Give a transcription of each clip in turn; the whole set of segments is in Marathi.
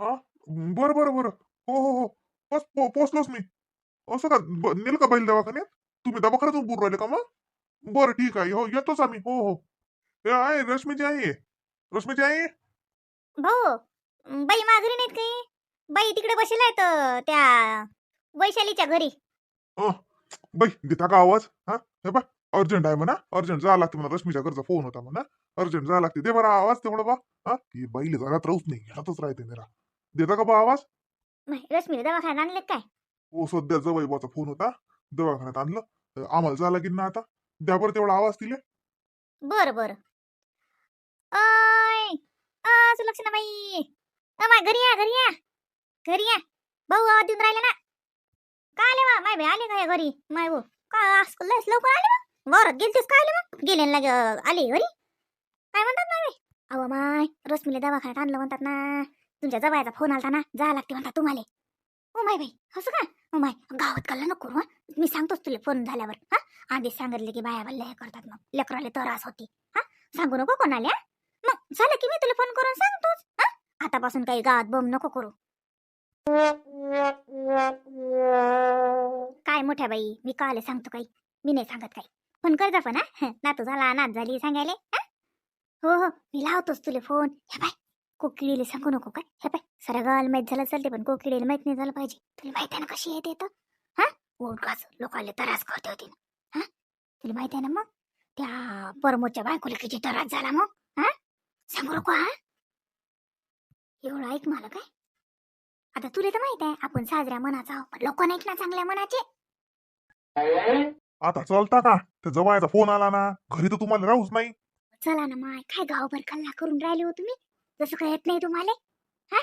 हा? बरं बरं बरं. हो हो हो. बस पो पोचलोच मी. असं का? ब- नेलं का बैल दवाखान्यात? तुम्ही दवाखान्यातून बोलू राहिले का मग? बरं ठीक आहे. हो येतोच आम्ही. हो हो. हे आहे रश्मीची आहे. रश्मीची आहे भाऊ अं, बाई माघारी नाहीत काही? बाई तिकडे बसेल आहेत अं, त्या वैशालीच्या घरी. बाई देता का आवाज? हा? हे बा अर्जंट आहे म्हणा. अर्जंट जावं लागते म्हणा. रश्मीच्या घरचा फोन होता म्हणा. अर्जंट जावं लागते. दे बरं आवाज तेवढा बा. हा? ही बाईले घरात राहूच नाही. घरातच राहते मेरा देता का बा आवाज? माय, रश्मीला दवाखान्यात आणले काय? हो सध्या जवळबाचा फोन होता. दवाखान्यात आणलं. तर आम्हाला झाला की ना आता? द्या बरं तेवढा आवाज दिले बर बर. अय अ सुलक्षणा बाई माय घरी या घरी या. घरी या. भाऊ आवाज देऊन राहिले ना. काय आले वा माय बाई आले काय घरी? माय भाऊ काय आज लयच लवकर आले मग? वरात गेलतेस काय आले मग? गेले ना लगे आले घरी. काय म्हणतात माय बाई? अहो माय रश्मीला दवाखान्यात आणलं म्हणतात ना. तुमच्या जवळचा फोन आलता ना जा लागते म्हणता तुम्हाला. ओ माय बाई असं का? ओ माय गावात कल्ला नको हा. मी सांगतोच तुला फोन झाल्यावर हा. आधीच सांगितले की बाया बल्ल्या हे करतात मग. लेकराले त्रास होती हा. सांगू नको कोणाला मग झालं की मी तुला फोन करून सांगतोच हा. आतापासून काही गावात बम नको करू. काय मोठ्या बाई मी काले सांगतो काही मी नाही सांगत काही. फोन कर जा पण हा. नातू झाला अनाथ झाली सांगायला हो. हो मी लावतोच तुला फोन हे बाय कोकिळीला सांगू नको काय हे बाय सऱ्या गावाला माहीत झालं चालते पण कोकिळीला माहीत नाही झालं पाहिजे. तुला माहिती आहे ना कशी येते तर? हा? ओळखाच लोकांना त्रास करते होती. ना हा? तुला माहिती आहे ना मग? त्या परमोच्या बायकोला किती त्रास झाला मग? हा? सांगू नको हा? एवढं ऐक मला काय? आता तुला तर माहीत आहे आपण साजऱ्या मनाचा आहोत पण लोक नाहीत ना चांगल्या मनाचे. आता चालता का? त्या जवळचा फोन आला ना. घरी तर तुम्हाला राहूच नाही. चला ना माय काय गावभर कल्ला करून राहिले हो तुम्ही? जसं काय येत नाही तुम्हाला? हा?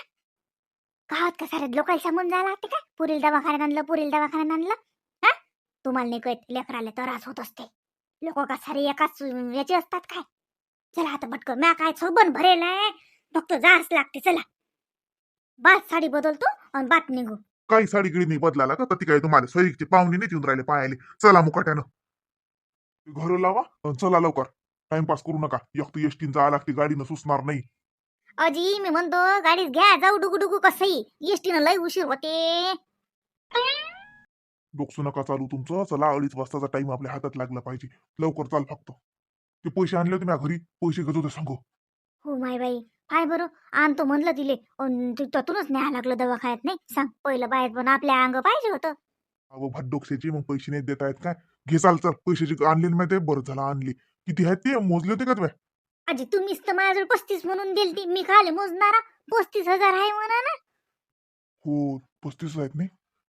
गावात का सारे लोकांना सांगून जायला लागते का? पुरील दवाखान्यात आणलं पुरील दवाखान्यात आणलं. हा? तुम्हाला नाही कळत लेकराला त्रास होत असते. लोक का सारे एकाच याचे असतात काय? चला आता पटकन म्या काय सोबन भरेल आहे फक्त जाच लागते चला. बात साडी बदलतो आणि बात निघू. काही साडी गिडी नाही बदलाला का? तर ती काय तुम्हाला सैनिकचे पाहुणे नाही येऊन राहिले पायाले चला मुकाट्यानं. घर लावा अन चला लवकर. टाइमपास करू नका. एक तर एसटीन जायला लागते गाडीनं सुचणार नाही. अजी मी म्हणतो गाडीत घ्या जाऊ डुगू डुगू कसंही एसटीनं लय उशीर होते. डोकसू नका चालू तुमचं. चला अडीच वाजताचा टाइम आपल्या हातात लागला पाहिजे. लवकर चाल फक्त. ते पैसे आणले होते माझ्या घरी. पैसे घेत होते सांगू. हो माय बाई. काय बरं. आणतो म्हणलं तिले. अन ते त्यातूनच न्यायला लागलं दवाखान्यात नाही? सांग. पहिलं बाहेर पण आपल्या अंग पाहिजे होतं. अहो भट डोकशाची मग पैसे नाही देता येत काय? घे चाल चल. पैशाची आणले माहिती आहे? बरं झालं आणली. किती आहेत ते? मोजले होते का तुम्ही आजी तुम्हीच तर माझ्याजवळ पस्तीस म्हणून दिलती. मी खाली मोजणारा पस्तीस हजार आहे म्हणा ना. हो पस्तीस आहेत नाही.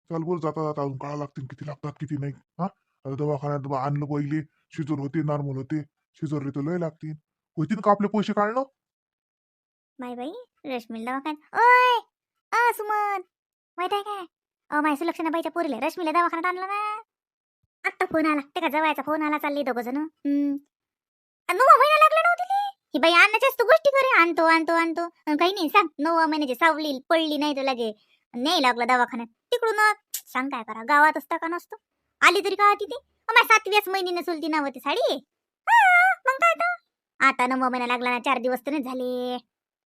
चाल बरं जाता जाता अजून काळा लागतील किती लागतात किती नाही. हा? आता दवाखान्यात बा आणलं पहिले शिजर होते नॉर्मल होते. शिजर तर लय लागतील. होतील का आपले पैसे काढणं? माय बाई रश्मीला दवाखान्यात. ओय अ सुमन माहीत आहे काय? अ माय सुलक्षणा बाईच्या पोरीला रश्मीला दवाखान्यात आणलं ना. आत्ता फोन आला. ते का जवळचा फोन आला चालली दोघं जण. ती ही बाई अन्नाच्याच तू गोष्टी करे आणतो आणतो आणतो. काही नाही सांग. नववा महिन्याची सावली पडली नाही तर लगे नाही लागलं दवाखान्यात. तिकडून सांग काय करा गावात असता का नसतो. आली तरी का तिथे? माय सातव्याच महिन्याने चुलती होती साडी. मग काय तर आता नववा महिना लागला ना चार दिवस तर झाले.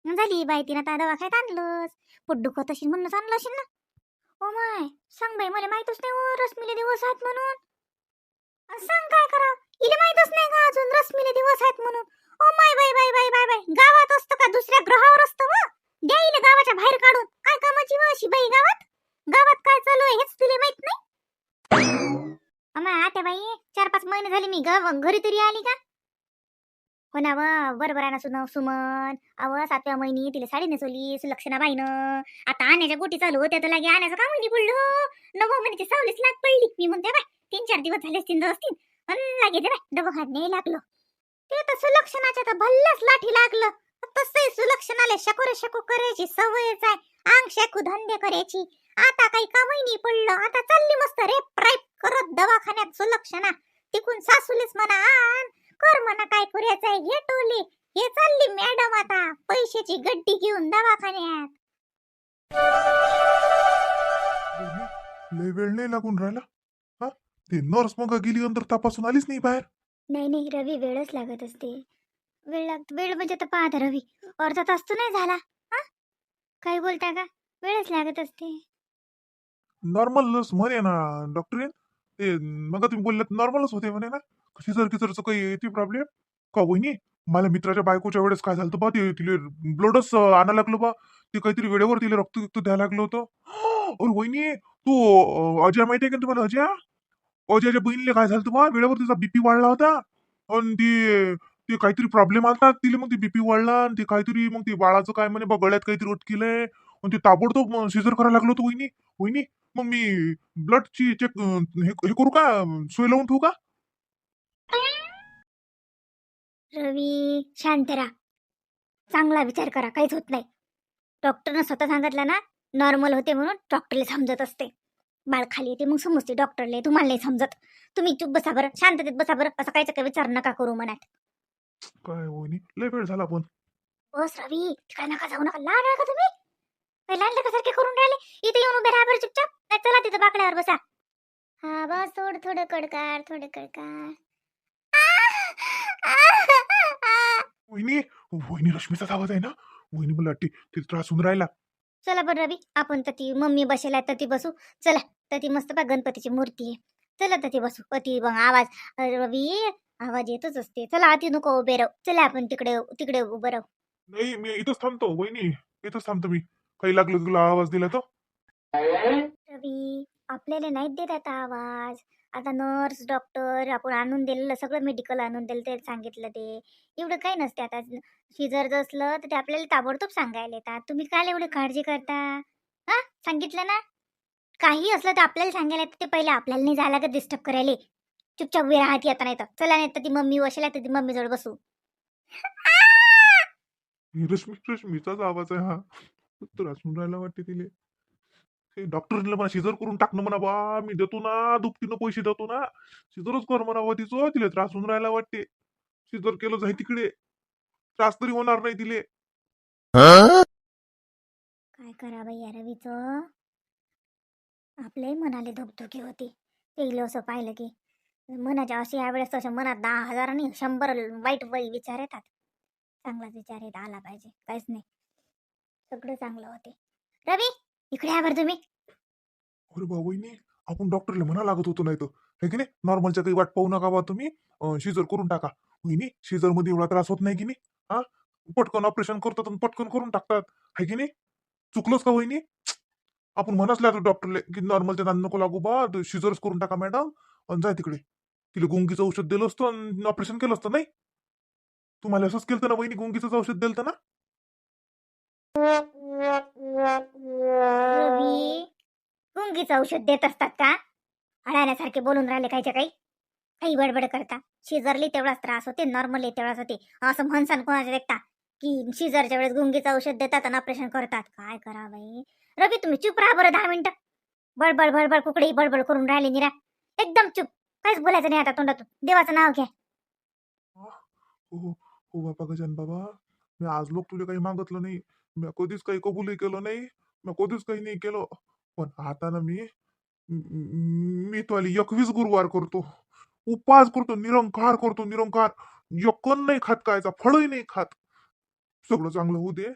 झाली बाई तिनं आता दवाखान्यात आणलंच. पोट दुखत असेल म्हणूनच आणलं असेल ना. ओ माय सांग बाई मला माहितच नाही ओ रश्मीले दिवस आहेत म्हणून. सांग काय करा इले माहितच नाही का अजून रश्मीले दिवस आहेत म्हणून? ओ माय बाई बाई बाई बाय बाई. गावात असतो का दुसऱ्या ग्रहावर असतो व द्याईल गावाच्या बाहेर काढून. काय कामाची व अशी बाई गावात? गावात काय चालू आहे हेच तुला माहीत नाही? अमा आता बाई चार पाच महिने झाले मी गाव घरी तरी आली का? हो ना व बरोबर आहे ना सुन सुमन. अव सातव्या महिनी तिला साडी नेसवली सुलक्षणा बाईनं. आता आण्याच्या गोटी चालू होत्या तर लागे आण्याचं काम नाही पडलं नवं महिन्याची सावलीच लाग पडली. मी म्हणते बाय तीन चार दिवस झाले असतील असतील. पण लागे ते बाय खात नाही लागलं. ते तर सुलक्षणाच्या तर भल्लच लाठी लागलं. तसंही सुलक्षणाला शकोरे शकू करायची सवयच आहे. अंग शेकू धंदे करायची. आता काही कामही नाही पडलं. आता चालली मस्त रेप राईप करत दवाखान्यात सुलक्षणा. तिकून सासूलेच म्हणा आण कर म्हणा काय करायचंय हे टोले. हे चालली मॅडम आता. पैशाची गड्डी घेऊन दवाखान्यात. लय वेळ नाही लागून राहिला. हा? ते नर्स मग गेली अंतर तपासून आलीच नाही बाहेर. नाही नाही रवी वेळच लागत असते. वेळ लागत वेळ म्हणजे आता पाहता रवी. अर्धा तास तर नाही झाला. हा? काही बोलता का? वेळच लागत असते. नॉर्मल म्हणे ना डॉक्टरीन ते मग तुम्ही बोललात नॉर्मलच होते म्हणे ना. शिजर किचरचं काही येते प्रॉब्लेम का वहिनी? मला मित्राच्या बायकोच्या वेळेस काय झालं बा? ते तिले ब्लडच आणा लागलो बा. ते काहीतरी वेळेवर तिला रक्त द्यायला लागलं होतं. अरे वहिनी तू अजया अजय माहिती आहे का तुम्हाला अजय? अजयच्या बहिणीला काय झालं तुम्हाला वेळेवर तिचा बीपी वाढला होता. आणि ते ते काहीतरी प्रॉब्लेम आला तिला मग ते बीपी वाढला. आणि ते काहीतरी मग ते बाळाचं काय म्हणे बा गळ्यात काहीतरी अटकिलंय आणि ते ताबडतोब सिजर करायला लागलो होतो वहिनी. वहिनी मग मी ब्लडची चेक हे हे करू का? सोय लावून ठेवू का? रवी शांत राहा. चांगला विचार करा. काहीच होत नाही. डॉक्टरनं स्वतः सांगितलं ना नॉर्मल होते म्हणून डॉक्टरला समजत असते. बाळ खाली येते. मग समजते डॉक्टरले तुम्हाला नाही समजत. तुम्ही चुप बसा बरं. शांततेत बसा बरं. असं कायचं काही विचार नका करू मनात. काय वहिनी? लय वेळ झाला पण. बस रवी तिकडे नका जाऊ नका. लहान आहे का तुम्ही? लहान लेकरासारखे करून राहिले. इथे येऊन उभे राहा बरं चुपचाप. नाही चला तिथं बाकड्यावर बसा. हा बस. सोड थोडं कडकार थोडं कडकार. वहिनी वहिनी रश्मीचाच आवाज आहे ना? वहिनी मला वाटते ते त्रास होऊन राहिला. चला बरं रवी आपण तर ती मम्मी बसेल आहे तर ती बसू. चला तर ती मस्त बा गणपतीची मूर्ती आहे. चला तर ती बसू. अति मग आवाज. रवी आवाज येतच असते. चला अति नको उभे राहू. चला आपण तिकडे तिकडे उभं राहू. नाही मी इथंच थांबतो वहिनी. इथंच थांबतो मी. काही लागलं तुला आवाज दिला तर. रवी आपल्याला नाहीत देत आता आवाज. आता नर्स डॉक्टर आपण आणून दिलेलं सगळं मेडिकल आणून दिलं ते सांगितलं ते. एवढं काही नसते आता. शिजर जर असलं तर ते आपल्याला ताबडतोब सांगायला येतात. तुम्ही काय एवढी काळजी करता? हा? सांगितलं ना? काही असलं तर आपल्याला सांगायला येतं. ते पहिले आपल्याला नाही जायला का डिस्टर्ब करायला. चुपचाप उभी राहत येता नाही तर. चला नाही तर ती मम्मी वशेला तर ती मम्मी जवळ बसू. रश्मी रश्मीचाच आवाज आहे हा. त्रास होऊन राहायला वाटते तिले. डॉक्टरला मला शिजर करून टाकणं म्हणा बा मी देतो ना दुपटीनं पैसे देतो ना. शिजरच कर म्हणावं तिचं तिला त्रास होऊन राहिला वाटते. शिजर केलं जाय तिकडे त्रास तरी होणार नाही तिले. काय करा बाई या रवीचं? आपले मनाले धुकधुकी होती. ते असं पाहिलं की मनाच्या अशी यावेळेस तसं मनात दहा हजार आणि शंभर वाईट वाई विचार येतात. चांगलाच विचार येत आला पाहिजे काहीच नाही. सगळं चांगलं होते. रवी! इकडे या बरं तुम्ही. अरे बाबाईने आपण डॉक्टरला म्हणा लागत होतो नाही तर है की नाही? नॉर्मलच्या काही वाट पाहू नका बा तुम्ही. शिजर करून टाका. वहिनी शिजरमध्ये एवढा त्रास होत नाही की नाही? हा? पटकन ऑपरेशन करतात आणि पटकन करून टाकतात. है की नाही? चुकलोच का वहिनी? आपण म्हणच लागलो डॉक्टरले की नॉर्मलच्या दान नको लागू बा. शिजरच करून टाका मॅडम आणि जाय तिकडे. तिला गुंगीचं औषध दिलं असतं आणि ऑपरेशन केलं असतं नाही? तुम्हाला असंच केलं ना वहिनी गुंगीचं औषध दिलं ना? रवी गुंगीचं औषध देत असतात का? अडाण्यासारखे बोलून राहिले काहीच्या काही. काही बडबड करता. शिजरली तेवढाच त्रास होते नॉर्मली तेवढाच होते. असं म्हणसान कोणाच्या देखता? की शिजरच्या वेळेस गुंगीचं औषध देतात आणि ऑपरेशन करतात. काय करा बाई? रवी तुम्ही चुप राहा बरं दहा मिनिटं. बडबड बडबड कुकडे बडबड करून राहिले निरा. एकदम चुप. काहीच बोलायचं नाही आता तोंडातून. देवाचं नाव घ्या. हो हो, हो बाबा गजान बाबा. मी आज लोक तुला काही मागितलं नाही. मी कधीच काही कबूलही केलं नाही. मी कधीच काही नाही केलं. पण आता ना मी मी तुला एकवीस गुरुवार करतो. उपास करतो निरंकार करतो निरंकार. यकन नाही खात कायचा फळही नाही खात. सगळं चांगलं होऊ दे.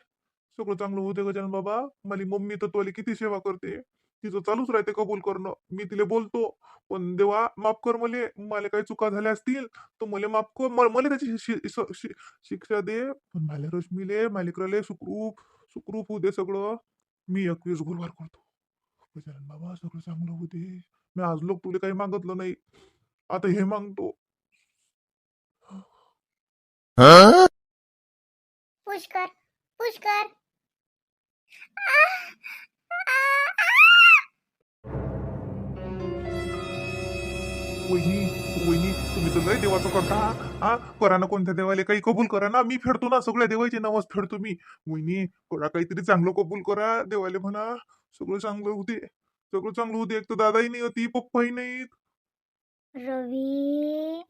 सगळं चांगलं होऊ दे गजानन बाबा. मला मम्मी तर तुला किती सेवा करते. तिचं चालूच राहते कबूल करणं. मी तिला बोलतो पण देवा माफ कर मले. मला काही चुका झाल्या असतील तर मला माफ कर. म- मला त्याची शि- शि- शिक्षा दे. पण मला रश्मीले मालिकराले सुखरूप सुखरूप होऊ दे सगळं. मी एकवीस गुरुवार करतो. गजानन बाबा सगळं चांगलं दे. मी आज लोक तुला काही मागितलं नाही. आता हे मागतो. पुष्कर पुष्कर. वहिनी वहिनी तुम्ही तर लय देवाचं करता हा करा ना कोणत्या देवाला काही कबूल करा ना मी फेडतो ना सगळ्या देवाचे नवस फेडतो मी. वहिनी करा काहीतरी चांगलं कबूल करा देवाले म्हणा सगळं चांगलं होते सगळं चांगलं होते एक तर दादाही नाही होती पप्पाही नाहीत. रवी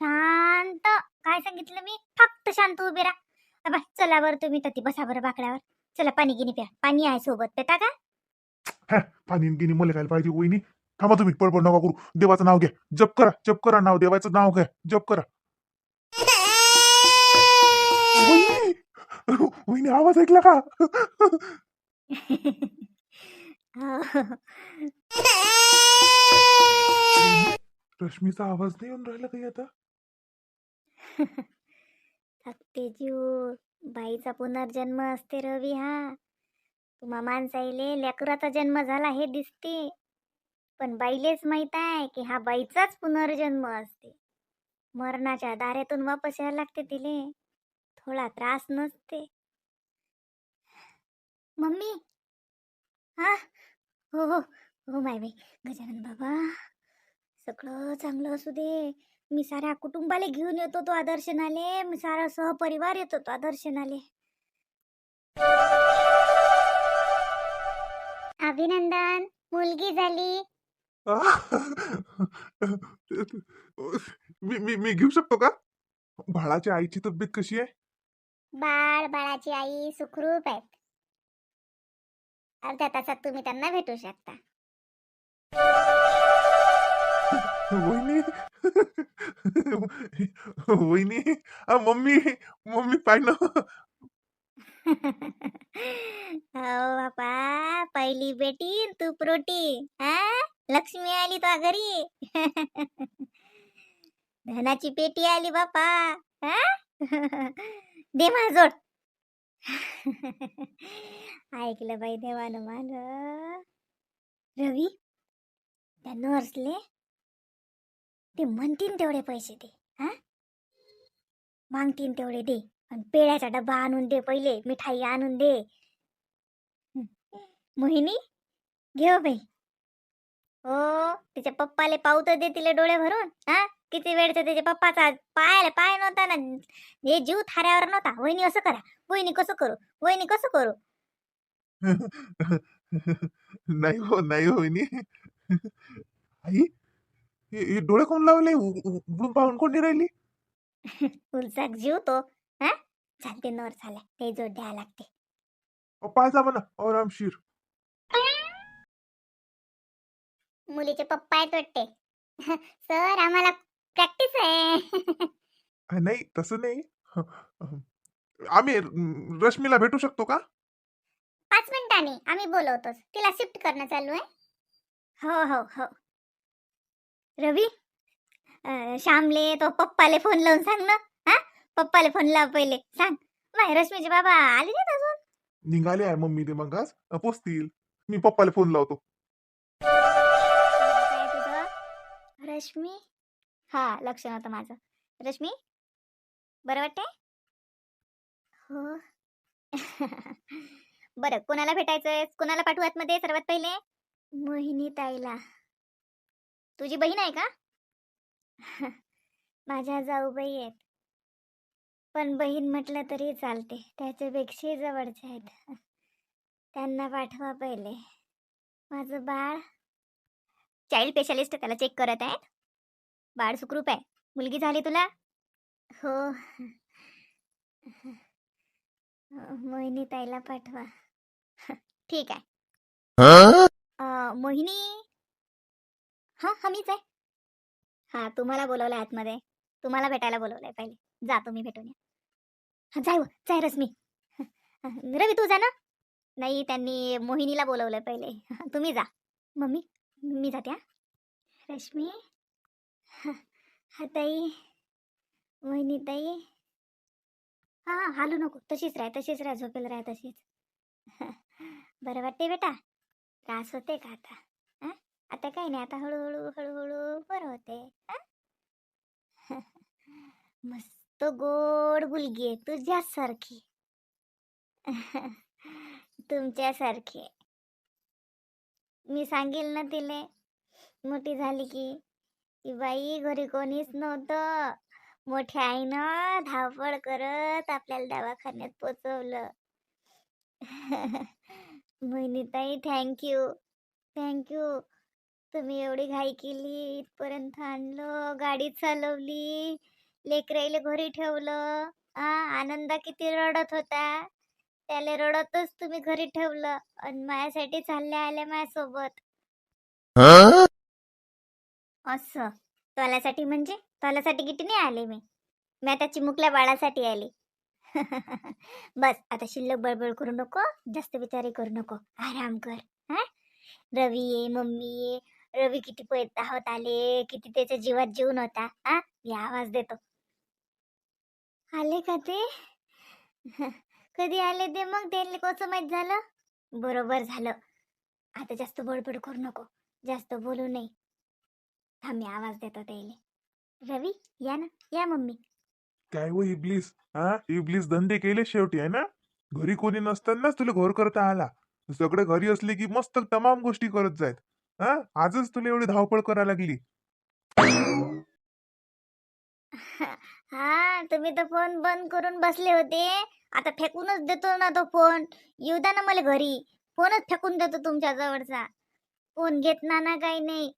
शांत. काय सांगितलं मी? फक्त शांत उभे राहा. चला बरं तुम्ही तर ती बसा बरं बाकड्यावर चला पाणी गिनी प्या. पाणी आहे सोबत पेता का? पाणी गिनी मला काय पाहिजे वहिनी. थांबा तुम्ही पळपळ नका करू. देवाचं नाव घ्या. जप करा जप करा नाव देवाचं नाव घ्या. जप करा. वहिनी आवाज ऐकला का? रश्मीचा आवाज नाही येऊन राहिला काही आता? थकते जीव हो. बाईचा पुनर्जन्म असते रवी हा. तुम्हा माणसाईले लेकराचा जन्म झाला हे दिसते. पण बाईलेच माहीत आहे की हा बाईचाच पुनर्जन्म असते. मरणाच्या दाऱ्यातून वापस यायला लागते तिले. थोडा त्रास नसते. मम्मी! हा? हो हो. हो माय बाई. गजानन बाबा. सगळं चांगलं असू दे. मी साऱ्या कुटुंबाला घेऊन येतो तो आदर्शनाले. मी सारा सहपरिवार येतो तो आदर्शनाले. अभिनंदन. मुलगी झाली. मी मी मी घेऊ शकतो का? बाळाच्या आईची तब्येत कशी आहे? बाळ बाळाची आई सुखरूप आहेत. अर्ध्या तासात तुम्ही त्यांना भेटू शकता. वहिनी वहिनी मम्मी मम्मी पाय ना. हो बापा. पहिली बेटी तू प्रोटी हा? लक्ष्मी आली तो घरी. धनाची पेटी आली बापा. हा? दे मला जोड. ऐकलं बाई देवानं मान रवी त्या नर्सले ते म्हणतीन तेवढे पैसे दे. हा? मागतीन तेवढे दे. आणि पेढ्याचा डब्बा आणून दे पहिले मिठाई आणून दे. मोहिनी घे हो बाई. हो तिच्या पप्पाले पाहू तर दे तिला डोळे भरून हा? किती वेळचा त्याच्या पप्पाचा पायाला पाय नव्हता ना हे जीव थाऱ्यावर नव्हता. वहिनी असं करा. वहिनी कसं करू? वहिनी कसं करू? नाही हो नाही हो वहिनी. आई हे डोळे कोण लावले? उघडून पाहून कोण राहिली? उलचाक जीव तो. चालते नवर झाला. ते जोड द्यावा लागते. जा म्हणा. आरामशीर मुलीचे पप्पा आहेत वाटते. सर आम्हाला प्रॅक्टिस आहे. नाही तसं नाही. आम्ही रश्मीला भेटू शकतो का? पाच मिनिटांनी. आम्ही बोलवतोच तिला शिफ्ट करणं चालू आहे. हो हो हो. रवी अं, श्यामले तो पप्पाले फोन लावून सांग ना. पप्पाले फोन लाव पहिले. सांग. नाही रश्मीचे बाबा आले नाहीत अजून? निघाले आहे मम्मी ते मग आज. पोचतील. मी पप्पाला फोन लावतो. काय तुझं? रश्मी? हा लक्ष नव्हतं माझं. रश्मी? बरं वाटतंय? हो. बरं कोणाला भेटायचंय? कोणाला पाठवू आतमध्ये सर्वात पहिले? मोहिनी ताईला तुझी बहीण आहे का? माझ्या जाऊबाई आहेत. पण बहीण म्हटलं तरी चालते. त्याच्यापेक्षा जवळचे आहेत. त्यांना पाठवा पहिले. माझं बाळ चाइल्ड स्पेशालिस्ट त्याला चेक करत आहेत. बाळ सुखरूप आहे. मुलगी झाली तुला? हो. मोहिनी ताईला पाठवा. ठीक आहे. मोहिनी? हा हा मीच आहे. हा तुम्हाला बोलवलं आतमध्ये. तुम्हाला भेटायला बोलवलंय पहिले. जा तुम्ही भेटून या. जाय जाय रश्मी. रवी तू जा ना. नाही त्यांनी मोहिनीला बोलवलं पहिले. तुम्ही जा. मम्मी मी जाते हा. रश्मी. हा ताई. मोहिनी ताई. हा हा हालू नको. तशीच राह तशीच राह झोपेल राह तशीच. बरं वाटते बेटा. त्रास होते का आता? हां? आता काही नाही आता हळूहळू हळूहळू बरं होते हा? तो गोड मुलगी आहे तुझ्यासारखी. तुमच्यासारखी मी सांगेल ना तिले मोठी झाली की की बाई घरी कोणीच नव्हतं. मोठ्या आईनं धावपळ करत आपल्याला दवाखान्यात पोचवलं. बहिणीताई थँक्यू थँक्यू तुम्ही एवढी घाई केली इथपर्यंत आणलं गाडी चालवली. लेकराईले घरी ठेवलं. आ आनंदा किती रडत होता. त्याला रडतच तुम्ही घरी ठेवलं आणि माझ्यासाठी चालल्या आल्या माझ्यासोबत. असं. तोलासाठी म्हणजे? तोलासाठी किती नाही आले मी? मी आता चिमुकल्या बाळासाठी आली. बस आता शिल्लक बडबड करू नको. जास्त विचारही करू नको. आराम कर. हा? रवी ये मम्मी ये. रवी किती पैत होत आले. किती त्याच्या जीवात जीवन होता. हा मी आवाज देतो. आले का ते? कधी आले ते मग? त्यांनी कसं माहीत झालं? बरोबर झालं. आता जास्त बडबड करू नको. जास्त बोलू नये. थांबी आवाज देतो त्याले रवी या ना. या मम्मी. काय हो इबलीस? हा इबलीस धंदे केले शेवटी आहे ना? घरी कोणी नसतानाच तुला घर करता आला. सगळे घरी असले की मस्त तमाम गोष्टी करत जायत. हा आजच तुला एवढी धावपळ करायला लागली. हा तुम्ही तर फोन बंद करून बसले होते. आता फेकूनच देतो ना तो फोन येऊ द्या ना मला घरी. फोनच फेकून देतो तुमच्या जवळचा. फोन घेत ना ना काही नाही.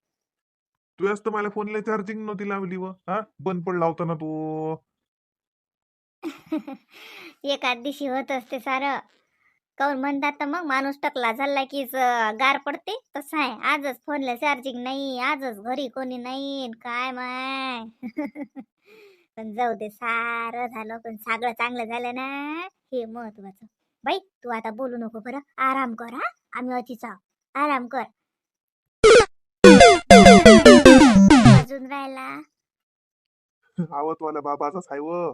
तू तर मला फोनला चार्जिंग नव्हती लावली व. हा बंद पडला होता ना तो. एखाद दिवशी होत असते सारं. काऊन म्हणतात तर मग माणूस टकला झाला की गार पडते. तसं आहे. आजच फोनला चार्जिंग नाही. आजच घरी कोणी नाही. काय माय. पण जाऊ दे सारं झालं पण सगळं चांगलं झालं ना? हे महत्वाचं. बाई तू आता बोलू नको बरं. आराम कर हा? आम्ही अतिच. आहोत आराम कर. अजून राहिला? आवतवाला बाबाचाच आहे व.